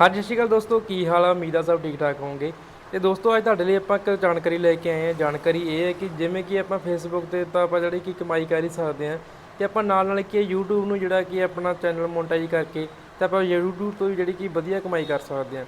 ਹਾਂਜੀ, ਸਤਿ ਸ਼੍ਰੀ ਅਕਾਲ ਦੋਸਤੋ, ਕੀ ਹਾਲ ਆ? ਉਮੀਦ ਆ ਸਭ ਠੀਕ ਠਾਕ ਹੋਵੋਗੇ। ਤੇ ਦੋਸਤੋ, ਅੱਜ ਤੁਹਾਡੇ ਲਈ ਆਪਾਂ ਇੱਕ ਜਾਣਕਾਰੀ ਲੈ ਕੇ ਆਏ ਹਾਂ। ਜਾਣਕਾਰੀ ਇਹ ਹੈ ਕਿ ਜਿਵੇਂ ਕਿ ਆਪਾਂ ਫੇਸਬੁੱਕ ਤੇ ਤਾਂ ਆਪਾਂ ਜਿਹੜੀ ਕਿ ਕਮਾਈ ਕਰ ਹੀ ਸਕਦੇ ਹਾਂ। ਤੇ ਆਪਾਂ ਨਾਲ ਨਾਲ ਕੀ ਹੈ, YouTube ਨੂੰ ਜਿਹੜਾ ਕਿ ਆਪਣਾ ਚੈਨਲ ਮੋਨਟਾਈਜ਼ ਕਰਕੇ ਤੇ ਆਪਾਂ YouTube ਤੋਂ ਵੀ ਜਿਹੜੀ ਕਿ ਵਧੀਆ ਕਮਾਈ ਕਰ ਸਕਦੇ ਹਾਂ।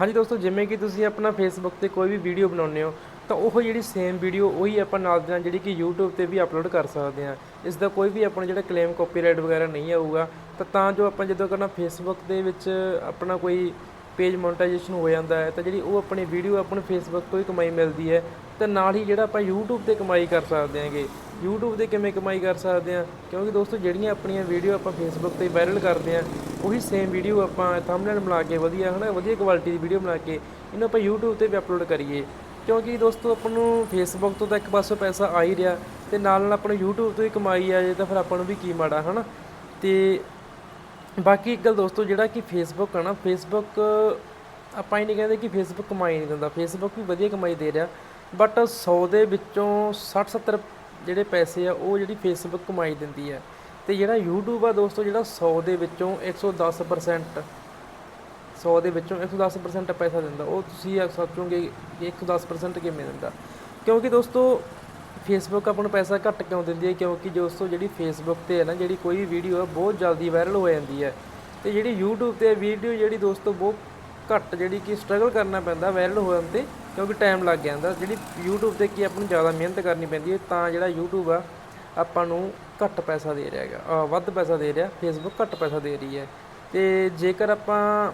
ਹਾਂਜੀ ਦੋਸਤੋ, ਜਿਵੇਂ ਕਿ ਤੁਸੀਂ ਆਪਣਾ ਫੇਸਬੁੱਕ ਤੇ ਕੋਈ ਵੀ ਵੀਡੀਓ ਬਣਾਉਂਦੇ ਹੋ, ਤਾਂ ਉਹ ਜਿਹੜੀ ਸੇਮ ਵੀਡੀਓ ਉਹੀ ਆਪਾਂ ਨਾਲ ਦੇ ਨਾਲ ਜਿਹੜੀ ਕਿ YouTube ਤੇ ਵੀ ਅਪਲੋਡ ਕਰ ਸਕਦੇ ਹਾਂ। ਇਸ ਦਾ ਕੋਈ ਵੀ ਆਪਣਾ ਜਿਹੜਾ ਕਲੇਮ ਕਾਪੀਰਾਈਟ ਵਗੈਰਾ ਨਹੀਂ ਆਊਗਾ, ਤਾਂ ਤਾਂ ਜੋ ਆਪਾਂ ਜਦੋਂ ਕਰਨਾ ਫੇਸਬੁੱਕ ਦੇ ਵਿੱਚ ਆਪਣਾ ਕੋਈ ਪੇਜ ਮੋਨਟਾਈਜੇਸ਼ਨ ਹੋ ਜਾਂਦਾ ਹੈ, ਤਾਂ ਜਿਹੜੀ ਉਹ ਆਪਣੀ ਵੀਡੀਓ ਆਪਾਂ ਨੂੰ ਫੇਸਬੁੱਕ ਤੋਂ ਹੀ ਕਮਾਈ ਮਿਲਦੀ ਹੈ। ਤੇ ਨਾਲ ਹੀ ਜਿਹੜਾ ਆਪਾਂ YouTube ਤੇ ਕਮਾਈ ਕਰ ਸਕਦੇ ਹਾਂਗੇ। YouTube ਤੇ ਕਿਵੇਂ ਕਮਾਈ ਕਰ ਸਕਦੇ ਹਾਂ? ਕਿਉਂਕਿ ਦੋਸਤੋ, ਜਿਹੜੀਆਂ ਆਪਣੀਆਂ ਵੀਡੀਓ ਆਪਾਂ ਫੇਸਬੁੱਕ ਤੇ ਵਾਇਰਲ ਕਰਦੇ ਹਾਂ, ਉਹੀ ਸੇਮ ਵੀਡੀਓ ਆਪਾਂ ਥੰਬਨੇਲ ਬਣਾ ਕੇ ਵਧੀਆ, ਹਨਾ, ਵਧੀਆ ਕੁਆਲਿਟੀ ਦੀ ਵੀਡੀਓ ਬਣਾ ਕੇ ਇਹਨੂੰ ਆਪਾਂ YouTube ਤੇ ਵੀ ਅਪਲੋਡ ਕਰੀਏ। ਕਿਉਂਕਿ ਦੋਸਤੋ, ਆਪਾਂ ਨੂੰ ਫੇਸਬੁੱਕ ਤੋਂ ਤਾਂ ਇੱਕ ਪਾਸੋਂ ਪੈਸਾ ਆ ਹੀ ਰਿਹਾ ਤੇ ਨਾਲ ਨਾਲ ਆਪਾਂ ਨੂੰ YouTube ਤੋਂ ਹੀ ਕਮਾਈ ਆ ਜੇ ਤਾਂ ਫਿਰ ਆਪਾਂ ਨੂੰ ਵੀ ਕੀ ਮਾੜਾ, ਹਨਾ? ਤੇ ਬਾਕੀ ਇੱਕ ਗੱਲ ਦੋਸਤੋ, ਜਿਹੜਾ ਕਿ ਫੇਸਬੁੱਕ ਹੈ ਨਾ ਫੇਸਬੁੱਕ ਆਪਾਂ ਇਹ ਨਹੀਂ ਕਹਿੰਦੇ ਕਿ ਫੇਸਬੁੱਕ ਕਮਾਈ ਨਹੀਂ ਦਿੰਦਾ। ਫੇਸਬੁੱਕ ਵੀ ਵਧੀਆ ਕਮਾਈ ਦੇ ਰਿਹਾ। ਬਟ 100 ਦੇ ਵਿੱਚੋਂ 60 70 ਜਿਹੜੇ ਪੈਸੇ ਆ, ਉਹ ਜਿਹੜੀ ਫੇਸਬੁੱਕ ਕਮਾਈ ਦਿੰਦੀ ਹੈ। ਤੇ ਜਿਹੜਾ YouTube ਆ ਦੋਸਤੋ, ਜਿਹੜਾ 100 ਦੇ ਵਿੱਚੋਂ 110% 100 ਦੇ ਵਿੱਚੋਂ 110% ਪੈਸਾ ਦਿੰਦਾ। ਉਹ ਤੁਸੀਂ ਇਹ ਸੋਚੋਗੇ ਕਿ 110% ਕਿਵੇਂ ਦਿੰਦਾ? ਕਿਉਂਕਿ ਦੋਸਤੋ ਫੇਸਬੁੱਕ ਆਪਾਂ ਨੂੰ ਪੈਸਾ ਘੱਟ ਕਿਉਂ ਦਿੰਦੀ ਹੈ? ਕਿਉਂਕਿ ਦੋਸਤੋ, ਜਿਹੜੀ ਫੇਸਬੁੱਕ ਤੇ ਹੈ ਨਾ, ਜਿਹੜੀ ਕੋਈ ਵੀ ਵੀਡੀਓ ਹੈ ਬਹੁਤ ਜਲਦੀ ਵਾਇਰਲ ਹੋ ਜਾਂਦੀ ਹੈ। ਤੇ ਜਿਹੜੀ YouTube ਤੇ ਵੀਡੀਓ ਜਿਹੜੀ ਦੋਸਤੋ, ਬਹੁਤ ਘੱਟ ਜਿਹੜੀ ਕਿ ਸਟਰਗਲ ਕਰਨਾ ਪੈਂਦਾ ਵਾਇਰਲ ਹੋਣ ਤੇ। ਕਿਉਂਕਿ ਟਾਈਮ ਲੱਗ ਜਾਂਦਾ। ਜਿਹੜੀ YouTube ਤੇ ਕੀ ਆਪਾਂ ਨੂੰ ਜ਼ਿਆਦਾ ਮਿਹਨਤ ਕਰਨੀ ਪੈਂਦੀ ਹੈ, ਤਾਂ ਜਿਹੜਾ YouTube ਆ, ਆਪਾਂ ਨੂੰ ਘੱਟ ਪੈਸਾ ਦੇ ਰਿਹਾ ਹੈਗਾ। ਵੱਧ ਪੈਸਾ ਦੇ ਰਿਹਾ ਫੇਸਬੁੱਕ ਘੱਟ ਪੈਸਾ ਦੇ ਰਹੀ ਹੈ। ਤੇ ਜੇਕਰ ਆਪਾਂ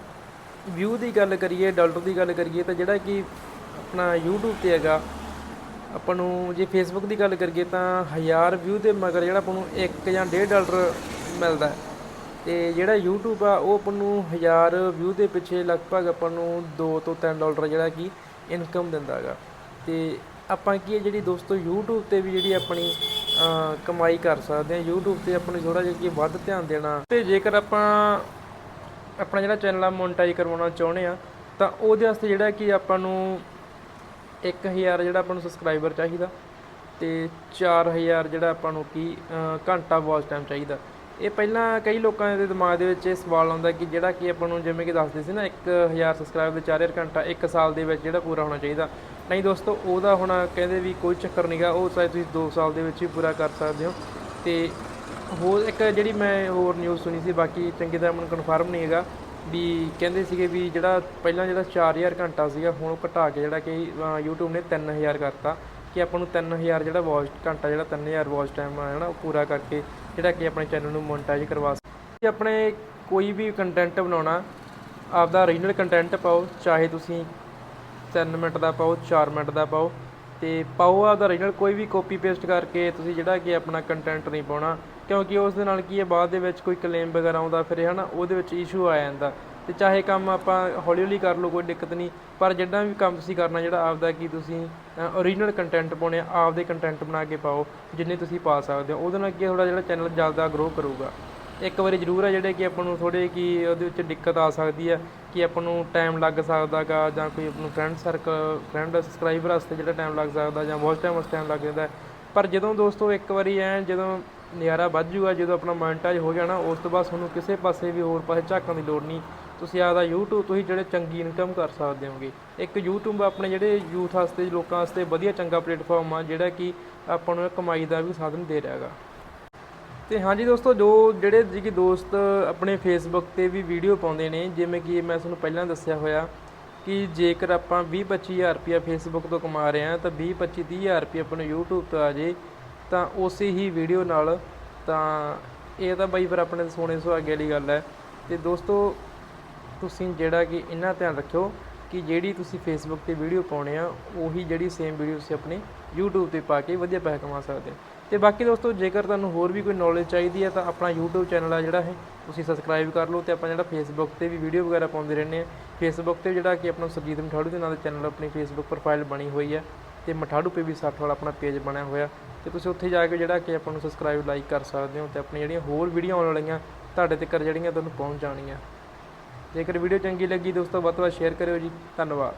ਵਿਊ ਦੀ ਗੱਲ ਕਰੀਏ ਡਾਲਰ ਦੀ ਗੱਲ ਕਰੀਏ, ਤਾਂ ਜਿਹੜਾ ਕਿ ਆਪਣਾ YouTube ਤੇ ਹੈਗਾ, ਆਪਾਂ ਨੂੰ ਜੇ ਫੇਸਬੁੱਕ ਦੀ ਗੱਲ ਕਰੀਏ, ਤਾਂ 1000 ਵਿਊ ਦੇ ਮਗਰ ਜਿਹੜਾ ਆਪਾਂ ਨੂੰ 1 ਜਾਂ 1.5 ਡਾਲਰ ਮਿਲਦਾ ਹੈ। ਤੇ ਜਿਹੜਾ YouTube ਆ, ਉਹ ਆਪਾਂ ਨੂੰ 1000 ਵਿਊ ਦੇ ਪਿੱਛੇ ਲਗਭਗ ਆਪਾਂ ਨੂੰ 2 ਤੋਂ 3 ਡਾਲਰ ਜਿਹੜਾ ਕਿ ਇਨਕਮ ਦਿੰਦਾ ਹੈਗਾ ਅਤੇ ਆਪਾਂ ਕੀ ਹੈ ਜਿਹੜੀ ਦੋਸਤੋ YouTube ਤੇ ਵੀ ਜਿਹੜੀ ਆਪਣੀ ਕਮਾਈ ਕਰ ਸਕਦੇ ਹਾਂ YouTube ਤੇ ਆਪਾਂ ਨੂੰ ਥੋੜਾ ਜਿਹਾ ਕੀ ਵੱਧ ਧਿਆਨ ਦੇਣਾ। ਤੇ ਜੇਕਰ ਆਪਾਂ ਆਪਣਾ ਜਿਹੜਾ ਚੈਨਲ ਆ ਮੋਨਟਾਈਜ਼ ਕਰਵਾਉਣਾ ਚਾਹੁੰਦੇ ਆ, ਤਾਂ ਉਹਦੇ ਵਾਸਤੇ ਜਿਹੜਾ ਕਿ ਆਪਾਂ ਨੂੰ 1000 ਜਿਹੜਾ ਆਪਾਂ ਨੂੰ ਸਬਸਕ੍ਰਾਈਬਰ ਚਾਹੀਦਾ ਤੇ 4000 ਜਿਹੜਾ ਆਪਾਂ ਨੂੰ ਕੀ ਘੰਟਾ ਵਾਚ ਟਾਈਮ ਚਾਹੀਦਾ। ਇਹ ਪਹਿਲਾਂ ਕਈ ਲੋਕਾਂ ਦੇ ਦਿਮਾਗ ਦੇ ਵਿੱਚ ਇਹ ਸਵਾਲ ਆਉਂਦਾ ਕਿ ਜਿਹੜਾ ਕਿ ਆਪਾਂ ਨੂੰ ਜਿਵੇਂ ਕਿ ਦੱਸਦੇ ਸੀ ਨਾ 1000 ਸਬਸਕ੍ਰਾਈਬਰ ਤੇ 4000 ਘੰਟਾ 1 ਸਾਲ ਦੇ ਵਿੱਚ ਜਿਹੜਾ ਪੂਰਾ ਹੋਣਾ ਚਾਹੀਦਾ। ਨਹੀਂ ਦੋਸਤੋ ਉਹਦਾ ਹੁਣ ਕਹਿੰਦੇ ਵੀ ਕੋਈ ਚੱਕਰ ਨਹੀਂਗਾ ਉਹ ਚਾਹੇ ਤੁਸੀਂ 2 ਸਾਲ ਦੇ ਵਿੱਚ ਹੀ ਪੂਰਾ ਕਰ ਸਕਦੇ ਹੋ। ਤੇ ਹੋਰ ਇੱਕ ਜਿਹੜੀ ਮੈਂ ਹੋਰ ਨਿਊਜ਼ ਸੁਣੀ ਸੀ ਬਾਕੀ ਚੰਗੀ ਤਰ੍ਹਾਂ ਮੈਨੂੰ ਕਨਫਰਮ ਨਹੀਂ ਹੈਗਾ ਵੀ ਕਹਿੰਦੇ ਸੀਗੇ ਵੀ ਜਿਹੜਾ ਪਹਿਲਾਂ ਜਿਹੜਾ 4000 ਘੰਟਾ ਸੀਗਾ ਹੁਣ ਉਹ ਘਟਾ ਕੇ ਜਿਹੜਾ ਕਿ ਅਹ, YouTube ਨੇ 3000 ਕਰਤਾ ਕਿ ਆਪਾਂ ਨੂੰ 3000 ਜਿਹੜਾ ਵਾਚ ਘੰਟਾ ਜਿਹੜਾ 3000 ਵਾਚ ਟਾਈਮ ਹੈ ਨਾ ਉਹ ਪੂਰਾ ਕਰਕੇ ਜਿਹੜਾ ਕਿ ਆਪਣੇ ਚੈਨਲ ਨੂੰ ਮੋਨਟਾਈਜ਼ ਕਰਵਾ ਸਕਦੇ ਜੇ ਆਪਣੇ ਕੋਈ ਵੀ ਕੰਟੈਂਟ ਬਣਾਉਣਾ, ਆਪਦਾ ਓਰੀਜਨਲ ਕੰਟੈਂਟ ਪਾਓ, ਚਾਹੇ ਤੁਸੀਂ 3 ਮਿੰਟ ਦਾ ਪਾਓ 4 ਮਿੰਟ ਦਾ ਪਾਓ, ਤੇ ਪਾਓ ਆਪਦਾ ਓਰੀਜਨਲ ਕੋਈ ਵੀ ਕਾਪੀ ਪੇਸਟ ਕਰਕੇ ਤੁਸੀਂ ਜਿਹੜਾ ਕਿ ਆਪਣਾ ਕੰਟੈਂਟ ਨਹੀਂ ਪਾਉਣਾ, ਕਿਉਂਕਿ ਉਸ ਦੇ ਨਾਲ ਕੀ ਹੈ, ਬਾਅਦ ਦੇ ਵਿੱਚ ਕੋਈ ਕਲੇਮ ਵਗੈਰਾ ਆਉਂਦਾ, ਫਿਰ ਹੈ ਨਾ ਉਹਦੇ ਵਿੱਚ ਇਸ਼ੂ ਆ ਜਾਂਦਾ। ਅਤੇ ਚਾਹੇ ਕੰਮ ਆਪਾਂ ਹੌਲੀ ਹੌਲੀ ਕਰ ਲਓ ਕੋਈ ਦਿੱਕਤ ਨਹੀਂ। ਪਰ ਜਿਹੜਾ ਵੀ ਕੰਮ ਤੁਸੀਂ ਕਰਨਾ ਜਿਹੜਾ ਆਪਦਾ ਕਿ ਤੁਸੀਂ ਓਰੀਜਨਲ ਕੰਟੈਂਟ ਪਾਉਣੇ ਆ, ਆਪਦੇ ਕੰਟੈਂਟ ਬਣਾ ਕੇ ਪਾਓ ਜਿੰਨੇ ਤੁਸੀਂ ਪਾ ਸਕਦੇ ਹੋ। ਉਹਦੇ ਨਾਲ ਕੀ ਥੋੜਾ ਜਿਹੜਾ ਚੈਨਲ ਜ਼ਿਆਦਾ ਗਰੋ ਕਰੂਗਾ। ਇੱਕ ਵਾਰੀ ਜ਼ਰੂਰ ਹੈ ਜਿਹੜੇ ਕਿ ਆਪਾਂ ਨੂੰ ਥੋੜੇ ਕਿ ਉਹਦੇ ਵਿੱਚ ਦਿੱਕਤ ਆ ਸਕਦੀ ਹੈ ਕਿ ਆਪਾਂ ਨੂੰ ਟਾਈਮ ਲੱਗ ਸਕਦਾਗਾ ਜਾਂ ਕੋਈ ਆਪਾਂ ਨੂੰ ਫਰੈਂਡ ਸਰਕਲ ਫਰੈਂਡ ਸਬਸਕ੍ਰਾਈਬਰ ਵਾਸਤੇ ਜਿਹੜਾ ਟਾਈਮ ਲੱਗ ਸਕਦਾ ਜਾਂ ਵਾਚ ਟਾਈਮ ਵਾਸਤੇ ਟਾਈਮ ਲੱਗ ਜਾਂਦਾ। ਪਰ ਜਦੋਂ ਦੋਸਤੋ ਇੱਕ ਵਾਰੀ ਐ ਜਦੋਂ ਨਜ਼ਾਰਾ ਵੱਧ ਜੂਗਾ ਜਦੋਂ ਆਪਣਾ ਮੋਨਟਾਈਜ਼ ਹੋ ਜਾਣਾ ਉਸ ਤੋਂ ਬਾਅਦ ਤੁਹਾਨੂੰ ਕਿਸੇ ਪਾਸੇ ਵੀ ਹੋਰ ਪਾਸੇ ਝਾਕਣ ਦੀ ਲੋੜ ਨਹੀਂ। ਤੁਸੀਂ ਆਪਦਾ YouTube ਤੋਂ ਹੀ ਜਿਹੜੇ ਚੰਗੀ ਇਨਕਮ ਕਰ ਸਕਦੇ ਹੋਗੇ ਇੱਕ YouTube ਆਪਣੇ ਜਿਹੜੇ ਯੂਥ ਵਾਸਤੇ, ਲੋਕਾਂ ਵਾਸਤੇ ਵਧੀਆ ਚੰਗਾ ਪਲੇਟਫਾਰਮ ਆ, ਜਿਹੜਾ ਕਿ ਆਪਾਂ ਨੂੰ ਕਮਾਈ ਦਾ ਵੀ ਸਾਧਨ ਦੇ ਰਿਹਾ ਹੈਗਾ। ਤੇ ਹਾਂਜੀ ਦੋਸਤੋ, ਜੋ ਜਿਹੜੇ ਜੀ ਕਿ ਦੋਸਤ ਆਪਣੇ ਫੇਸਬੁੱਕ ਤੇ ਵੀ ਵੀਡੀਓ ਪਾਉਂਦੇ ਨੇ, ਜਿਵੇਂ ਕਿ ਮੈਂ ਤੁਹਾਨੂੰ ਪਹਿਲਾਂ ਦੱਸਿਆ ਹੋਇਆ ਕਿ ਜੇਕਰ ਆਪਾਂ 20 25000 ਰੁਪਇਆ ਫੇਸਬੁੱਕ ਤੋਂ ਕਮਾ ਰਹੇ ਹਾਂ, ਤਾਂ 20 25 30000 ਰੁਪਇਆ ਆਪਾਂ ਨੂੰ YouTube ਤੋਂ ਆ ਜੇ, ਤਾਂ ਉਸੇ ਹੀ ਵੀਡੀਓ ਨਾਲ ਤਾਂ ਇਹ ਤਾਂ ਬਾਈ ਫਿਰ ਆਪਣੇ ਸੋਨੇ ਸੁਹਾਗੇ ਵਾਲੀ ਗੱਲ ਹੈ। ਤੇ ਦੋਸਤੋ ਤੁਸੀਂ ਜਿਹੜਾ ਕਿ ਇੰਨਾ ਧਿਆਨ ਰੱਖਿਓ ਕਿ ਜਿਹੜੀ ਤੁਸੀਂ ਫੇਸਬੁੱਕ ਤੇ ਵੀਡੀਓ ਪਾਉਣੇ ਆ, ਉਹੀ ਜਿਹੜੀ ਸੇਮ ਵੀਡੀਓ ਤੁਸੀਂ ਆਪਣੇ YouTube ਤੇ ਪਾ ਕੇ ਵਧੀਆ ਪੈਸੇ ਕਮਾ ਸਕਦੇ ਹੋ। ਤੇ ਬਾਕੀ ਦੋਸਤੋ, ਜੇਕਰ ਤੁਹਾਨੂੰ ਹੋਰ ਵੀ ਕੋਈ ਨੌਲੇਜ ਚਾਹੀਦੀ ਹੈ ਤਾਂ ਆਪਣਾ YouTube ਚੈਨਲ ਆ ਜਿਹੜਾ ਹੈ, ਤੁਸੀਂ ਸਬਸਕ੍ਰਾਈਬ ਕਰ ਲਓ ਤੇ ਆਪਾਂ ਜਿਹੜਾ ਫੇਸਬੁੱਕ ਤੇ ਵੀ ਵੀਡੀਓ ਵਗੈਰਾ ਪਾਉਂਦੇ ਰਹਿੰਦੇ ਆ। ਫੇਸਬੁੱਕ ਤੇ ਜਿਹੜਾ ਕਿ ਆਪਣਾ ਸਰਜੀਤ ਮਠਾੜੂ ਦੇ ਨਾਂ ਦਾ ਚੈਨਲ ਆਪਣੀ ਫੇਸਬੁੱਕ ਪ੍ਰੋਫਾਈਲ ਬਣੀ ਹੋਈ ਹੈ ਤੇ ਮਠਾੜੂ ਪੇ ਵੀ 60 ਵਾਲਾ ਆਪਣਾ ਪੇਜ ਬਣਿਆ ਹੋਇਆ। ਤੇ ਤੁਸੀਂ ਉੱਥੇ ਜਾ ਕੇ ਜਿਹੜਾ ਕਿ ਆਪਾਂ ਨੂੰ ਸਬਸਕ੍ਰਾਈਬ ਲਾਈਕ ਕਰ ਸਕਦੇ ਹੋ ਤੇ ਆਪਣੀ ਜਿਹੜੀਆਂ ਹੋਰ ਵੀਡੀਓ ਆਉਣ ਵਾਲੀਆਂ ਤੁਹਾਡੇ ਤੱਕ ਜਿਹੜੀਆਂ ਤੁਹਾਨੂੰ ਪਹੁੰਚ ਜਾਣੀਆਂ ਜੇਕਰ ਵੀਡੀਓ ਚੰਗੀ ਲੱਗੀ ਦੋਸਤੋ ਵੱਧ ਤੋਂ ਵੱਧ ਸ਼ੇਅਰ ਕਰਿਓ ਜੀ। ਧੰਨਵਾਦ।